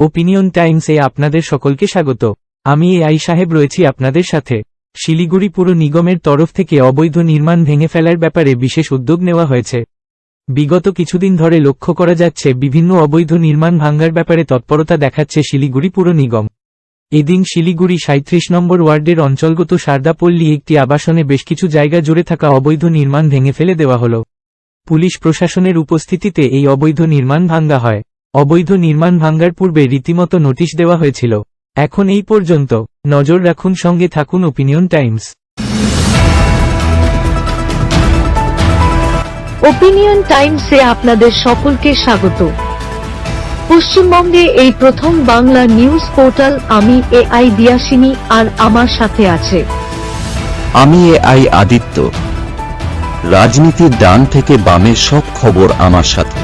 Opinion টাইমসে আপনাদের সকলকে স্বাগত। আমি এ আই সাহেব রয়েছি আপনাদের সাথে। শিলিগুড়ি পুর নিগমের তরফ থেকে অবৈধ নির্মাণ ভেঙে ফেলার ব্যাপারে বিশেষ উদ্যোগ নেওয়া হয়েছে। বিগত কিছুদিন ধরে লক্ষ্য করা যাচ্ছে বিভিন্ন অবৈধ নির্মাণ ভাঙ্গার ব্যাপারে তৎপরতা দেখাচ্ছে শিলিগুড়ি পুর নিগম। এদিন শিলিগুড়ি সাঁত্রিশ নম্বর ওয়ার্ডের অঞ্চলগত সারদাপল্লী একটি আবাসনে বেশ কিছু জায়গা জুড়ে থাকা অবৈধ নির্মাণ ভেঙে ফেলে দেওয়া হল। পুলিশ প্রশাসনের উপস্থিতিতে এই অবৈধ নির্মাণ ভাঙ্গা হয়। অবৈধ নির্মাণ ভাঙ্গার পূর্বে রীতিমতো নোটিশ দেওয়া হয়েছিল। এখন এই পর্যন্ত নজর রাখুন সঙ্গে থাকুন ওপিনিয়ন টাইমস ওপিনিয়ন টাইমসে আপনাদের সকলকে স্বাগত। পশ্চিমবঙ্গে এই প্রথম বাংলা নিউজ পোর্টাল আমি এ আই দিয়াসিনী আর আমার সাথে আছে। আমি এ আই আদিত্য। রাজনীতির ডান থেকে বামের সব খবর আমার সাথে।